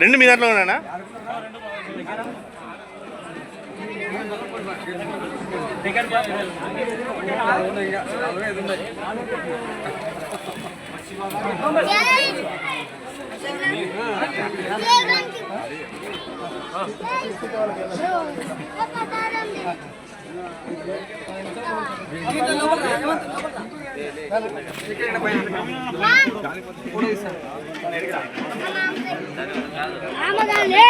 రెండు మీ దాంట్లో ఉన్నానా? రామదాలే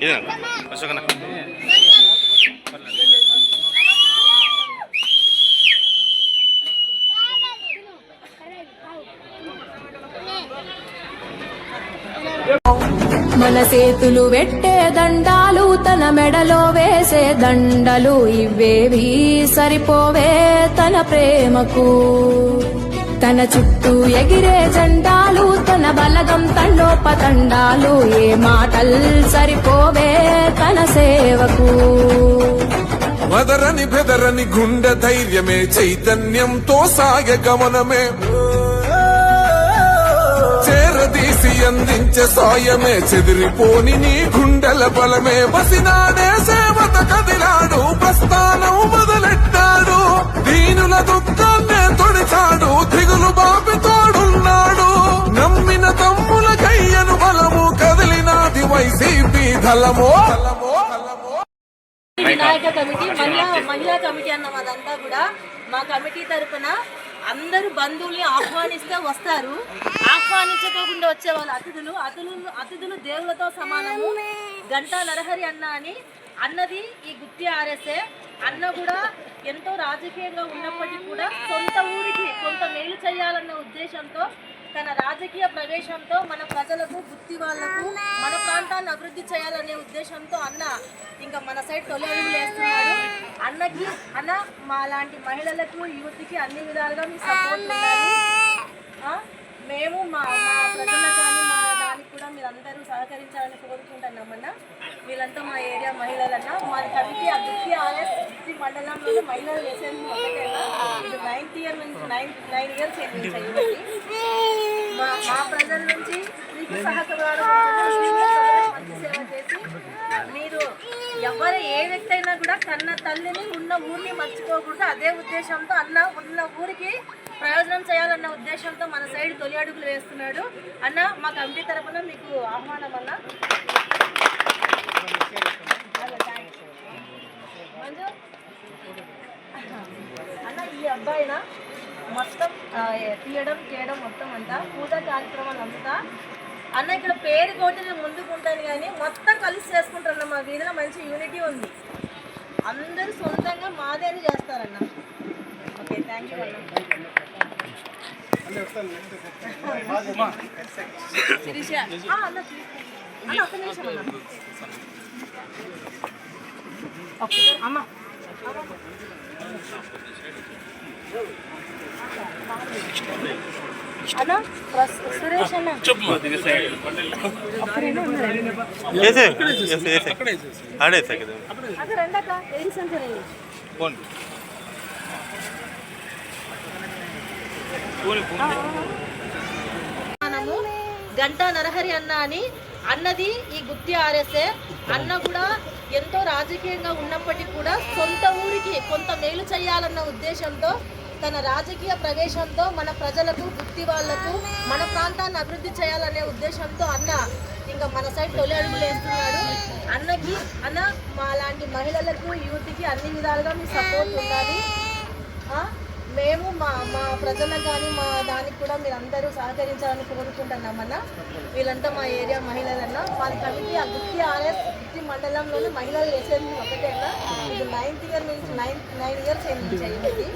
ఇదేనా మన చేతులు పెట్టే దండాలు తన మెడలో వేసే దండలు ఇవేవి సరిపోవే తన ప్రేమకు. తన చుట్టూ ఎగిరే జెండాలు తన బలగం తండోపతండాలు ఏ మాటల్ సరిపోవే తన సేవకు. వదరని బెదరని గుండె ధైర్యమే చైతన్యంతో సాగే గమనమే. చేరదీసి అందించే సాయమే చెదిరిపోని నీ గుండెల బలమే. బసినాడే సేవత కదిలాడు ప్రస్థానం మొదలెట్టాడు దీనుల దుఃఖాన్ని తొడిచాడు దిగులు బాపి తోడున్నాడు. నమ్మిన తమ్ముల కయ్యను బలము కదిలినాది వైసీపీ దళమో. వినాయక కమిటీ మహిళా మహిళా కమిటీ అన్నాం అదంతా కూడా. మా కమిటీ తరపున అందరూ బంధువుల్ని ఆహ్వానిస్తే వస్తారు. ఆహ్వానించకోకుండా వచ్చే వాళ్ళ అతిథులు. అతిథులు అతిథులు దేవులతో సమానము. గంటా నరహరి అన్న అని అన్నది ఈ గుత్తి ఆర్ఎస్ఏ. అన్న కూడా ఎంతో రాజకీయంగా ఉన్నప్పటికీ కూడా సొంత ఊరికి కొంత మేలు చేయాలన్న ఉద్దేశంతో తన రాజకీయ ప్రవేశంతో మన ప్రజలకు బుద్ధి వాళ్ళకు మన ప్రాంతాన్ని అభివృద్ధి చేయాలనే ఉద్దేశంతో అన్న ఇంకా మన సైడ్ తొలి అడుగులు వేస్తున్నాడు. అన్నకి అన్న మా లాంటి మహిళలకు యూత్కి అన్ని విధాలుగా మీ సపోర్ట్ ఉండాలి. మేము మా మా ప్రజలకు కానీ మీరందరూ సహకరించాలని కోరుకుంటున్నామన్నా వీళ్ళంతా మా ఏరియా మహిళలన్న. మా కమిటీ ఆ దుఃఖి ఆర్ఎస్ మండలంలో మహిళలు వేసేది ఒకటేనా? నైన్త్ ఇయర్ నుంచి నైన్ నైన్ ఇయర్స్ మా మా ప్రజల నుంచి మీకు సహకారం మంచి సేవ చేసి మీరు ఎవరు ఏ వ్యక్తి అయినా కూడా కన్న తల్లిని ఉన్న ఊరిని మర్చిపోకూడదు. అదే ఉద్దేశంతో అన్న ఉన్న ఊరికి ప్రయోజనం చేయాలన్న ఉద్దేశంతో మన సైడ్ తొలి అడుగులు వేస్తున్నాడు. అన్న మా కమిటీ తరఫున మీకు ఆహ్వానం అన్న. మంజు? అన్న ఈ అబ్బాయిన మొత్తం తీయడం తీయడం చేయడం మొత్తం అంతా పూజా కార్యక్రమాలు అంతా. అన్న ఇక్కడ పేరు కోటి నేను ముందుకు ఉంటాను కానీ మొత్తం కలిసి చేసుకుంటారన్న మా వీధిలో మంచి యూనిటీ ఉంది. అందరూ సొంతంగా మాదే అని చేస్తారన్న. ఓకే థ్యాంక్ యూ అన్న. అన్న ఒక్క నిమిషం అన్న. అమ్మ. ఆడేసా కదా. ఫోన్ మనము గంటా నరహరి అన్న అని అన్నది ఈ గుత్తి ఆర్ఎస్ఏ. అన్న కూడా ఎంతో రాజకీయంగా ఉన్నప్పటికీ కూడా సొంత ఊరికి కొంత మేలు చేయాలన్న ఉద్దేశంతో తన రాజకీయ ప్రవేశంతో మన ప్రజలకు గుర్తి వాళ్ళకు మన ప్రాంతాన్ని అభివృద్ధి చేయాలనే ఉద్దేశంతో అన్న ఇంకా మన సైడ్ తొలి అడుగులు వేస్తున్నాడు. అన్నకి అన్న మా లాంటి మహిళలకు యూత్కి అన్ని విధాలుగా మీ సపోర్ట్ ఉండాలి. మేము మా మా ప్రజలకు కానీ మా దానికి కూడా మీరు అందరూ సహకరించాలని కోరుకుంటున్నామన్న వీళ్ళంతా మా ఏరియా మహిళలన్న. వాళ్ళ కమిటీ ఆ గుత్తి ఆర్ఎస్ గుత్తి మండలంలోనే మహిళలు వేసేది ఒకటేనా ఇది నైన్త్ ఇయర్ నుంచి నైన్ నైన్ ఇయర్స్ నుంచి చేయండి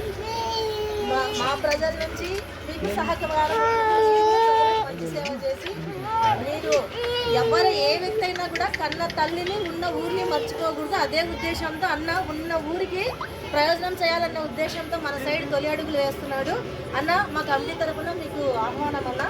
మా మా ప్రజల నుంచి మీకు సహకారం మంచి సేవ చేసి మీరు ఎవరు ఏ వ్యక్తి అయినా కూడా కన్న తల్లిని ఉన్న ఊరిని మర్చిపోకూడదు. అదే ఉద్దేశంతో అన్న ఉన్న ఊరికి ప్రయోజనం చేయాలన్న ఉద్దేశంతో మన సైడ్ తొలి అడుగులు వేస్తున్నాడు. అన్న మా కమిటీ తరపున మీకు ఆహ్వానం అన్న